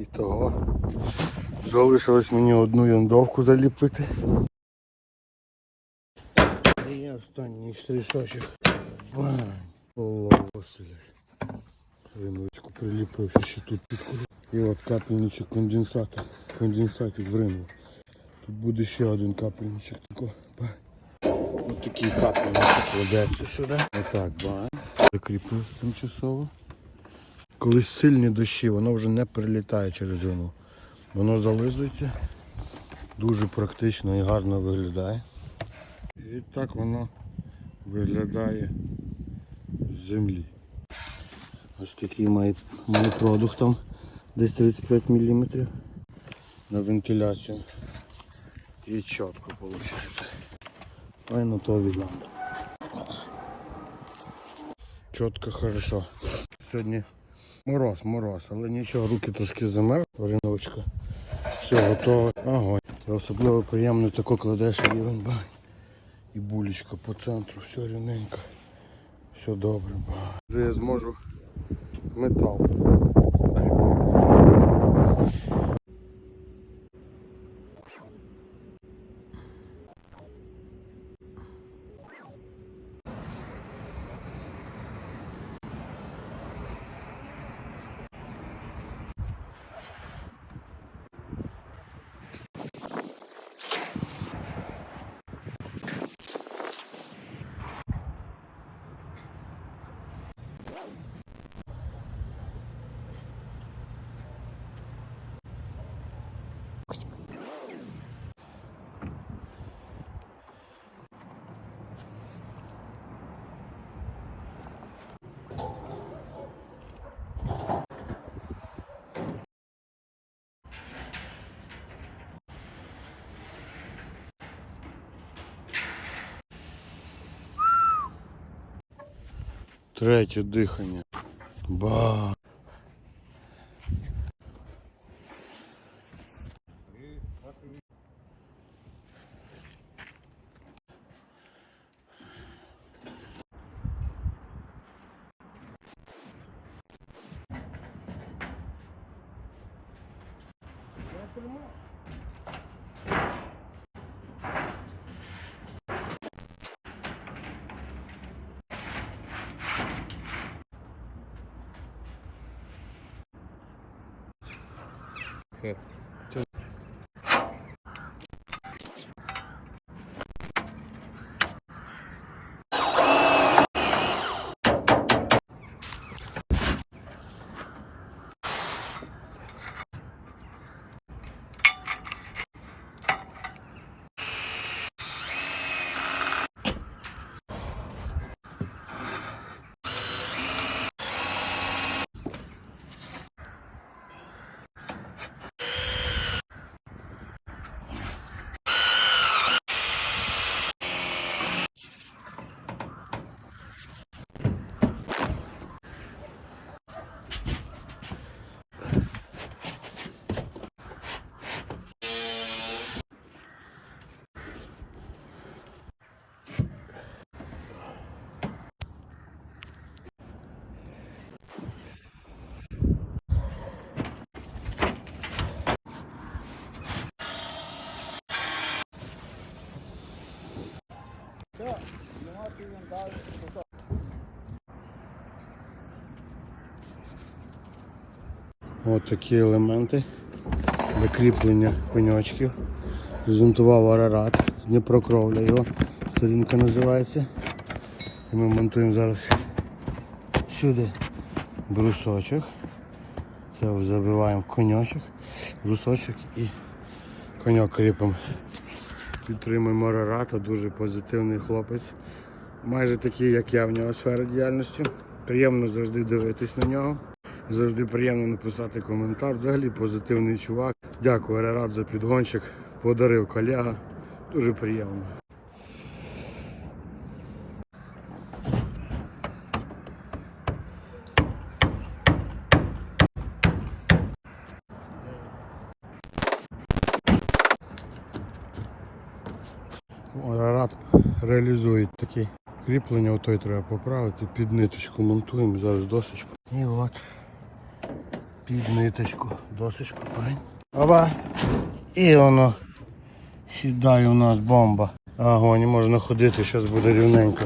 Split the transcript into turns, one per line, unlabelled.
І того. Залишилось мені одну яндовку заліпити. І останній штришочок. Бань! Ловоселя. Риночку приліпив ще тут підкурю. І от капельничок конденсата. Конденсатик вринув. Тут буде ще один капельничок. Тако. Ось такий капельничок кладеться сюди. Отак, бань. Закріпив тимчасово. Коли сильні дощі, воно вже не прилітає через зиму. Воно зализується, дуже практично і гарно виглядає. І так воно виглядає з землі. Ось такий має, має продукт там десь 35 мм на вентиляцію. І чітко виходить. Ой, на то відомо. Чітко, хорошо. Сьогодні мороз, мороз, але нічого, руки трошки замерзли, варіновочка. Все, готово. Огонь. Особливо приємно тако кладеш рівень бань. І булечка по центру, все рівненько. Все добре. Вже я зможу метал. Третє дихання. Ба. Okay. Ось такі елементи для кріплення коньочків. Презентував Арарат, Дніпрокровля його сторінка називається. І ми монтуємо зараз сюди брусочок. Це забиваємо коньочок, брусочок і коньок кріпимо. Підтримуємо Арарата, дуже позитивний хлопець. Майже такий, як я в нього сфера діяльності. Приємно завжди дивитись на нього. Завжди приємно написати коментар. Взагалі позитивний чувак. Дякую, Арарат, за підгончик. Подарив колега. Дуже приємно. Арарат реалізує такі кріплення, отой треба поправити, під ниточку монтуємо, зараз досочку. І от під ниточку. Досочку, пань. Оба. І воно сідає у нас бомба. Огонь, можна ходити, зараз буде рівненько.